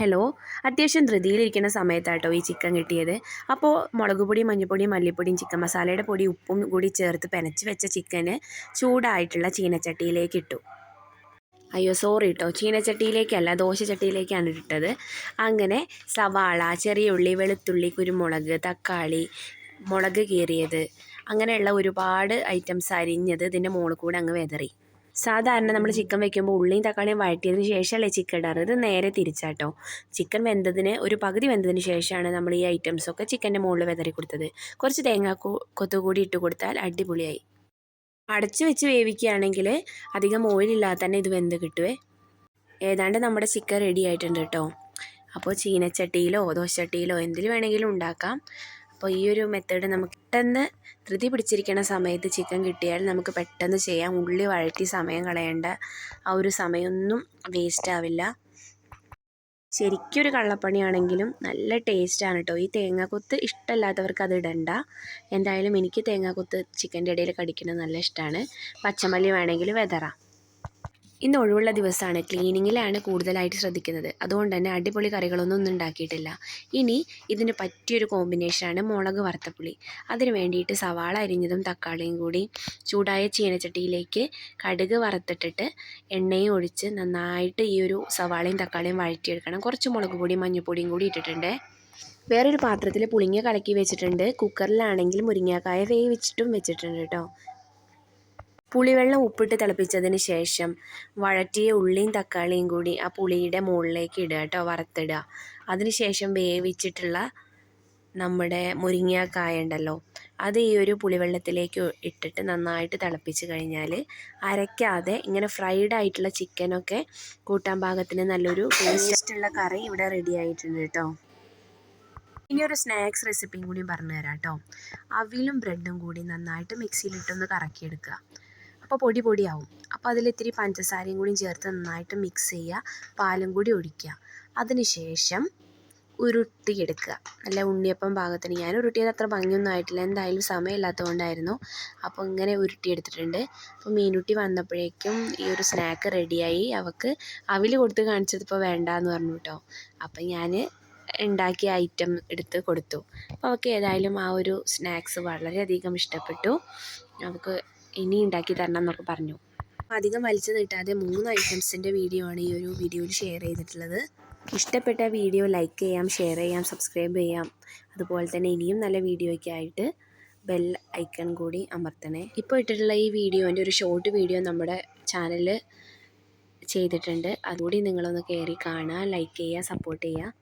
Hello അത്യാവശ്യം ധൃതിയിലിരിക്കുന്ന സമയത്താട്ടോ ഈ chicken കിട്ടിയത്. അപ്പോൾ മുളക് പൊടി മഞ്ഞൾപ്പൊടി മല്ലിപ്പൊടിയും ചിക്കൻ മസാലയുടെ പൊടി ഉപ്പും കൂടി ചേർത്ത് പെനച്ച് വെച്ച ചിക്കന് ചൂടായിട്ടുള്ള ചീനച്ചട്ടിയിലേക്ക് ഇട്ടു. അയ്യോ സോറി കേട്ടോ ചീനച്ചട്ടിയിലേക്കല്ല ദോശച്ചട്ടിയിലേക്കാണ് ഇട്ടത്. അങ്ങനെ സവാള ചെറിയ ഉള്ളി വെളുത്തുള്ളി കുരുമുളക് തക്കാളി മുളക് കീറിയത്. അങ്ങനെയുള്ള ഒരുപാട് ഐറ്റംസ് അരിഞ്ഞത് ഇതിന്റെ മുകളിൽ കൂടെ അങ്ങ് വെതറി. സാധാരണ നമ്മൾ ചിക്കൻ വെക്കുമ്പോൾ ഉള്ളിയും തക്കാളിയും വഴറ്റിയതിന് ശേഷമല്ലേ ചിക്കൻ ഇടാറ്? ഇത് നേരെ തിരിച്ചാട്ടോ. ചിക്കൻ വെന്തതിന് ഒരു പകുതി വെന്തതിന് ശേഷമാണ് നമ്മൾ ഈ ഐറ്റംസൊക്കെ ചിക്കന്റെ മുകളിൽ വെതറി കൊടുത്തത്. കുറച്ച് തേങ്ങ കൊത്തു കൂടി ഇട്ട് കൊടുത്താൽ അടിപൊളിയായി. അടച്ചു വെച്ച് വേവിക്കുകയാണെങ്കിൽ അധികം ഓയിലില്ലാതെ തന്നെ ഇത് വെന്ത് കിട്ടുവേ. ഏതാണ്ട് നമ്മുടെ ചിക്കൻ റെഡി ആയിട്ടുണ്ട് കേട്ടോ അപ്പോൾ ചീനച്ചട്ടിയിലോ ദോശച്ചട്ടിയിലോ എന്തിൽ വേണമെങ്കിലും ഉണ്ടാക്കാം. അപ്പോൾ ഈ ഒരു മെത്തേഡ് നമുക്ക് പെട്ടെന്ന് ധൃതി പിടിച്ചിരിക്കുന്ന സമയത്ത് ചിക്കൻ കിട്ടിയാൽ നമുക്ക് പെട്ടെന്ന് ചെയ്യാം. ഉള്ളി വഴറ്റി സമയം കളയേണ്ട ആ ഒരു സമയമൊന്നും വേസ്റ്റ് ആവില്ല. ശരിക്കൊരു കള്ളപ്പണിയാണെങ്കിലും നല്ല ടേസ്റ്റാണ് കേട്ടോ ഈ തേങ്ങാക്കൊത്ത് ഇഷ്ടമല്ലാത്തവർക്ക് അത് ഇടണ്ട. എന്തായാലും എനിക്ക് തേങ്ങാക്കൊത്ത് ചിക്കന്റെ ഇടയിൽ കടിക്കുന്നത് നല്ല ഇഷ്ടമാണ് പച്ചമല്ലി വേണമെങ്കിൽ വെതറാം. ഇന്ന് ഒഴിവുള്ള ദിവസമാണ്. ക്ലീനിങ്ങിലാണ് കൂടുതലായിട്ട് ശ്രദ്ധിക്കുന്നത്. അതുകൊണ്ട് തന്നെ അടിപൊളി കറികളൊന്നും ഒന്നും ഉണ്ടാക്കിയിട്ടില്ല. ഇനി ഇതിന് പറ്റിയൊരു കോമ്പിനേഷനാണ് മുളക് വറുത്തപ്പുളി. അതിന് വേണ്ടിയിട്ട് സവാള അരിഞ്ഞതും തക്കാളിയും കൂടി ചൂടായ ചീനച്ചട്ടിയിലേക്ക് കടുക് വറുത്തിട്ടിട്ട് എണ്ണയും ഒഴിച്ച് നന്നായിട്ട് ഈ ഒരു സവാളയും തക്കാളിയും വഴറ്റിയെടുക്കണം. കുറച്ച് മുളക് പൊടിയും മഞ്ഞൾപ്പൊടിയും കൂടി ഇട്ടിട്ടുണ്ട്. വേറൊരു പാത്രത്തിൽ പുളിങ്ങ കലക്കി വെച്ചിട്ടുണ്ട്. കുക്കറിലാണെങ്കിൽ മുരിങ്ങാക്കായ വേവിച്ചിട്ടും വെച്ചിട്ടുണ്ട് കേട്ടോ. പുളിവെള്ളം ഉപ്പിട്ട് തിളപ്പിച്ചതിന് ശേഷം വഴറ്റിയ ഉള്ളിയും തക്കാളിയും കൂടി ആ പുളിയുടെ മുകളിലേക്ക് ഇടുക കേട്ടോ വറുത്തിടുക. അതിനുശേഷം വേവിച്ചിട്ടുള്ള നമ്മുടെ മുരിങ്ങാക്കായ ഉണ്ടല്ലോ അത് ഈ ഒരു പുളിവെള്ളത്തിലേക്ക് ഇട്ടിട്ട് നന്നായിട്ട് തിളപ്പിച്ച് കഴിഞ്ഞാൽ അരയ്ക്കാതെ ഇങ്ങനെ ഫ്രൈഡ് ആയിട്ടുള്ള ചിക്കനൊക്കെ കൂട്ടാൻ പാകത്തിന് നല്ലൊരു ടേസ്റ്റുള്ള കറി ഇവിടെ റെഡി ആയിട്ടുണ്ട് കേട്ടോ. ഇനി ഒരു സ്നാക്സ് റെസിപ്പിയും കൂടി പറഞ്ഞു തരാം കേട്ടോ അവിലും ബ്രെഡും കൂടി നന്നായിട്ട് മിക്സിയിലിട്ടൊന്ന് കറക്കിയെടുക്കുക. അപ്പോൾ പൊടി പൊടിയാവും. അപ്പോൾ അതിൽ ഇത്തിരി പഞ്ചസാരയും കൂടി ചേർത്ത് നന്നായിട്ട് മിക്സ് ചെയ്യുക പാലും കൂടി ഒഴിക്കുക അതിനുശേഷം ഉരുട്ടിയെടുക്കുക. നല്ല ഉണ്ണിയപ്പം പാകത്തിന്. ഞാൻ ഉരുട്ടിയത് അത്ര ഭംഗിയൊന്നും ആയിട്ടില്ല. എന്തായാലും സമയമില്ലാത്തതുകൊണ്ടായിരുന്നു. അപ്പോൾ ഇങ്ങനെ ഉരുട്ടിയെടുത്തിട്ടുണ്ട്. അപ്പോൾ മീനുട്ടി വന്നപ്പോഴേക്കും ഈ ഒരു സ്നാക്ക് റെഡിയായി അവൾക്ക് അവിൽ കൊടുത്ത് കാണിച്ചതിപ്പോൾ വേണ്ടാന്ന് പറഞ്ഞു കേട്ടോ. അപ്പം ഞാൻ ഉണ്ടാക്കിയ ഐറ്റം എടുത്ത് കൊടുത്തു. അപ്പോൾ അവൾക്ക് ഏതായാലും ആ ഒരു സ്നാക്സ് വളരെയധികം ഇഷ്ടപ്പെട്ടു. അവൾക്ക് ഇനി ഉണ്ടാക്കി തരണം എന്നൊക്കെ പറഞ്ഞു. അധികം വലിച്ചു നീട്ടാതെ മൂന്ന് ഐറ്റംസിന്റെ വീഡിയോ ആണ് ഈ ഒരു വീഡിയോയിൽ ഷെയർ ചെയ്തിട്ടുള്ളത്. ഇഷ്ടപ്പെട്ട വീഡിയോ ലൈക്ക് ചെയ്യാം ഷെയർ ചെയ്യാം സബ്സ്ക്രൈബ് ചെയ്യാം. അതുപോലെ തന്നെ ഇനിയും നല്ല വീഡിയോയ്ക്കായിട്ട് ബെൽ ഐക്കൺ കൂടി അമർത്തണേ. ഇപ്പോൾ ഇട്ടിട്ടുള്ള ഈ വീഡിയോന്റെ ഒരു ഷോർട്ട് വീഡിയോ നമ്മുടെ ചാനലിൽ ചെയ്തിട്ടുണ്ട്. അതുകൂടി നിങ്ങളൊന്ന് കയറി കാണുക ലൈക്ക് ചെയ്യുക സപ്പോർട്ട് ചെയ്യുക.